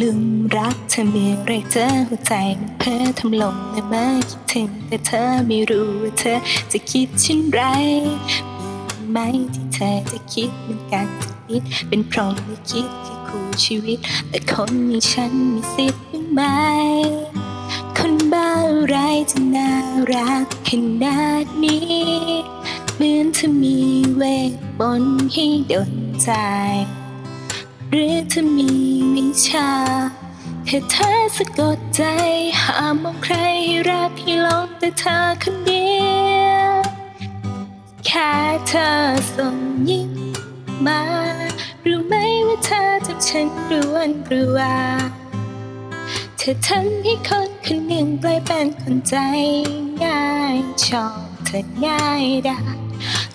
ลุมรักเธอเมื่อไรเจอหัวใจมันเพ้อทำลงและไม่คิดถึงแต่เธอไม่รู้ว่าเธอจะคิดเช่นไรมีไหมที่เธอจะคิดเหมือนกันสักนิดเป็นพรหมลิขิตคือคู่ชีวิต แต่คนอย่างฉันมีสิทธิ์บ้างไหมคนบ้าอะไรจะน่ารักขนาดนี้เหมือนเธอมีเวทมนต์ให้ดนใจ หรือเธอมีวิชาแค่เธอสะกดใจห้ามมองใครให้รักให้หลงแต่เธอคนเดียวแค่เธอส่งยิ้มมารู้ไหมว่าเธอทำฉันกระวนกระวาเธอทำให้คนคนหนึ่งกลายเป็นคนใจง่ายชอบเธอง่ายได้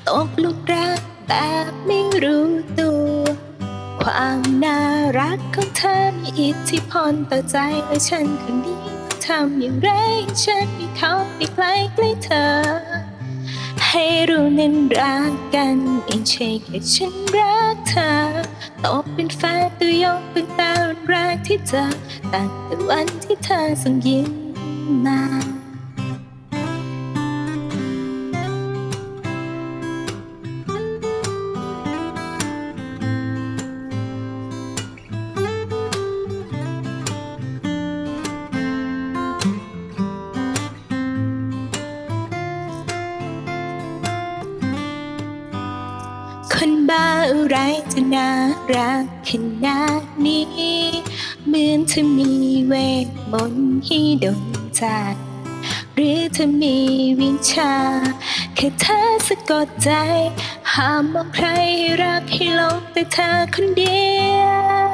ตกหลุมรักแบบไม่รู้ตัว ความน่ารักของเธอมีอิทธิพลต่อใจและฉันคนนี้ต้องทำอย่างไรฉันมีเขาไปใกล้ใกล้เธอ ให้รู้นั้นรักกันไม่ใช่แค่ฉันรักเธอตกเป็นแฟนตัวยงเป็นตาวันแรกที่เจอตั้งแต่วันที่เธอส่งยิ้มมา คนบ้าอะไรจะน่ารักขนาดนี้ เหมือนเธอมีเวทมนต์ให้ดนใจหรือเธอมีวิชา แค่เธอสะกดใจ ห้ามมองใครให้รักให้หลงแต่เธอคนเดียว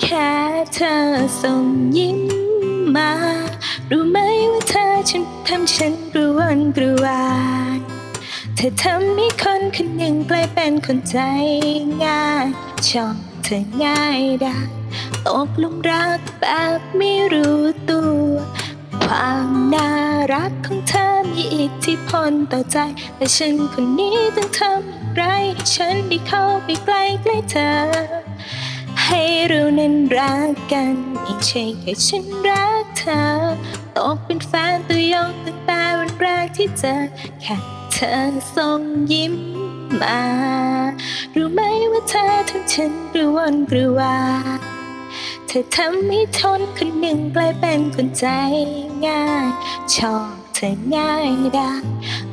แค่เธอส่งยิ้มมา รู้ไหมว่าเธอฉันทำฉันกระวนกระวาย เธอทำให้คนคนหนึ่งกลายเป็นคนใจง่ายชอบเธอง่ายได้ตกหลุมรักแบบไม่รู้ตัว ความน่ารักของเธอมีอิทธิพลต่อใจ แต่ฉันคนนี้ต้องทำไร ฉันได้เข้าไปใกล้ใกล้เธอ ให้เรานั้นรักกันไม่ใช่แค่ฉันรักเธอ ตกเป็นแฟนตัวยงตั้งแต่วันแรกที่เจอแค่ ธอส่งยิ้มมา รู้ไหมว่าเธอทำฉันกระวนกระวายเธอทำให้ทนคนหนึ่งกลายเป็นคนใจง่ายชอบเธอง่ายได้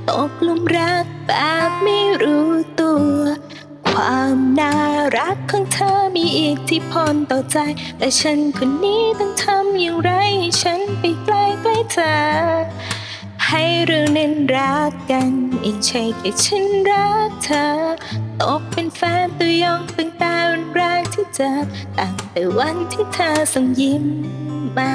ตกหลุมรักแบบไม่รู้ตัว ความน่ารักของเธอมีอิทธิพลต่อใจ แต่ฉันคนนี้ต้องทำอย่างไรให้ฉันไปใกล้ใกล้เธอ ให้เราเน้นรักกันไม่ใช่แค่ฉันรักเธอ ตกเป็นแฟนตัวยงตั้งแต่วันแรกที่เจอตั้งแต่วันที่เธอส่งยิ้มมา